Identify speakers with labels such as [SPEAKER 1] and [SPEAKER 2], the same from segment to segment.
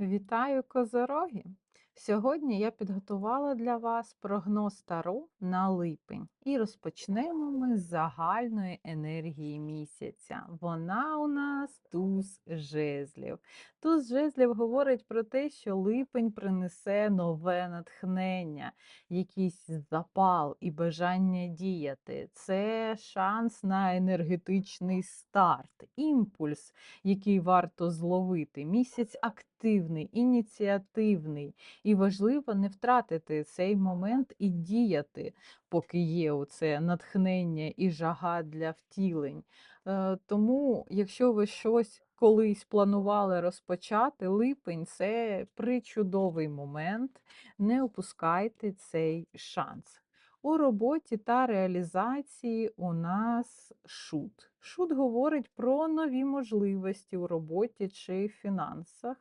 [SPEAKER 1] Вітаю козороги! Сьогодні я підготувала для вас прогноз Таро на липень і розпочнемо ми з загальної енергії місяця. Вона у нас туз жезлів. Туз жезлів говорить про те, що липень принесе нове натхнення, якийсь запал і бажання діяти. Це шанс на енергетичний старт, імпульс який варто зловити. Місяць активний, ініціативний, і важливо не втратити цей момент і діяти, поки є оце натхнення і жага для втілень. Е, Тому, якщо ви щось колись планували розпочати, липень це причудовий момент. Не опускайте цей шанс. У роботі та реалізації у нас шут. Шут говорить про нові можливості у роботі чи фінансах,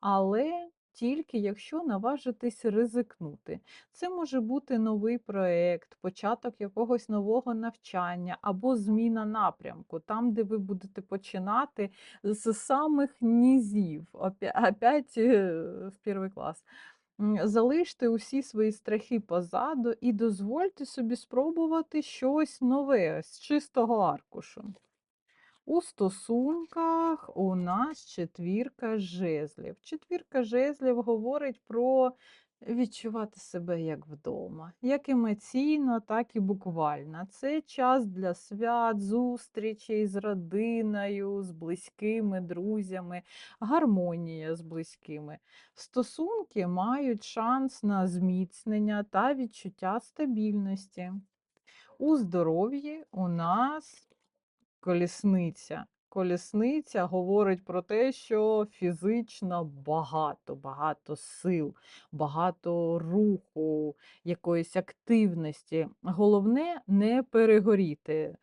[SPEAKER 1] але тільки якщо наважитись ризикнути. Це може бути новий проєкт, початок якогось нового навчання або зміна напрямку, там, де ви будете починати з самих низів, опять е, в перший клас. Залиште усі свої страхи позаду і дозвольте собі спробувати щось нове з чистого аркушу. У стосунках у нас четвірка жезлів. Четвірка жезлів говорить про відчувати себе як вдома, як емоційно, так і буквально. Це час для свят, зустрічей з родиною, з близькими друзями, гармонія з близькими. Стосунки мають шанс на зміцнення та відчуття стабільності. У здоров'ї у нас Колісниця. Колісниця говорить про те, що фізично багато, багато сил, багато руху, якоїсь активності. Головне не перегоріти.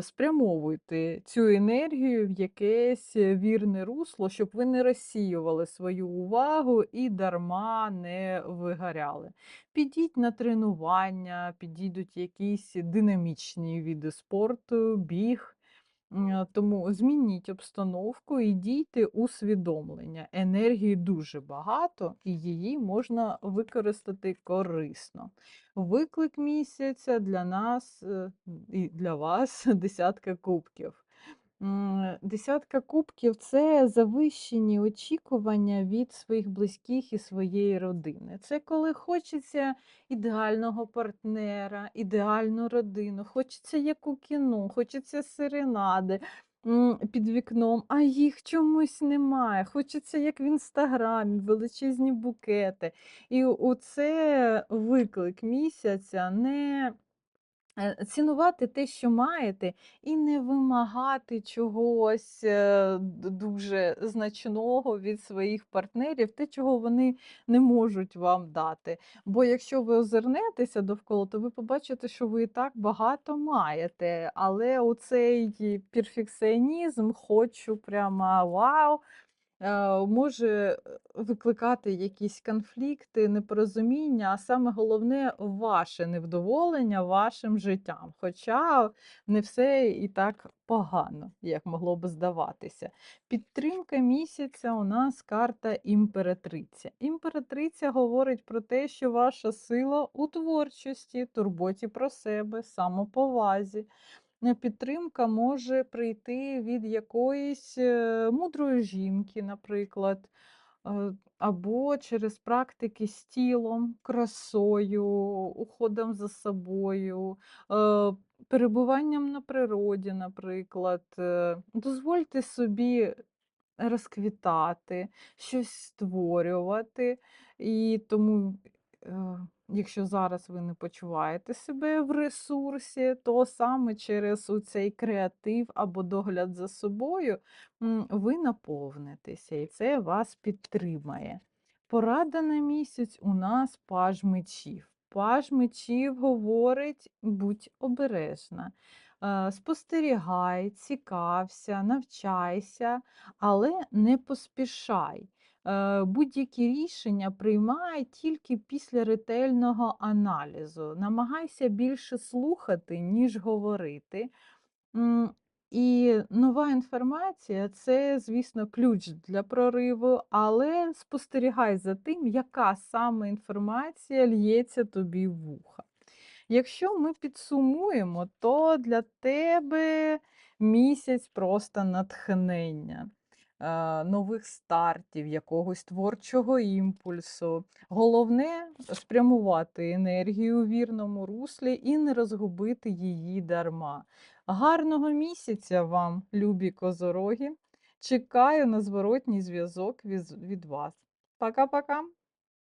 [SPEAKER 1] Спрямовуйте цю енергію в якесь вірне русло, щоб ви не розсіювали свою увагу і дарма не вигоряли. Підіть на тренування, підійдуть якісь динамічні види спорту, біг. Тому змініть обстановку і дійте усвідомлення. Енергії дуже багато, і її можна використати корисно. Виклик місяця для нас е, і для вас десятка кубків. Десятка кубків це завищені очікування від своїх близьких і своєї родини. Це коли хочеться ідеального партнера, ідеальну родину, хочеться як у кіно, хочеться серенади під вікном, а їх чомусь немає. Хочеться, як в інстаграмі, величезні букети. І у це виклик місяця не цінувати те, що маєте, і не вимагати чогось е, дуже значного від своїх партнерів, те, чого вони не можуть вам дати. Бо якщо ви озирнетеся довкола, то ви побачите, що ви і так багато маєте. Але оцей перфекціонізм, хочу прямо вау е, може е, викликати якісь конфлікти, непорозуміння, а саме головне ваше невдоволення вашим життям. Хоча не все і так погано, як могло би здаватися. Підтримка місяця у нас карта імператриця. Імператриця говорить про те, що ваша сила у творчості, турботі про себе, самоповазі. Е, Підтримка може прийти від якоїсь е, мудрої жінки, наприклад, е, або через практики з тілом, красою, уходом за собою, перебуванням на природі, наприклад. Дозвольте собі розквітати, щось створювати. І тому, якщо зараз ви не почуваєте себе в ресурсі, то саме через цей креатив або догляд за собою ви наповнитеся, і це вас підтримає. Порада на місяць у нас паж мечів. Паж мечів говорить, будь обережна. Е, Спостерігай, цікався, навчайся, але не поспішай. Е, Будь-які рішення приймай тільки після ретельного аналізу. Намагайся більше слухати, ніж говорити. І нова інформація це, звісно, ключ для прориву, але спостерігай за тим, яка саме інформація ллється тобі в вуха. Якщо ми підсумуємо, то для тебе місяць просто натхнення, нових стартів, якогось творчого імпульсу. Головне спрямувати енергію у вірному руслі і не розгубити її дарма. Гарного місяця вам, любі козороги! Чекаю на зворотній зв'язок від вас. Пока-пока!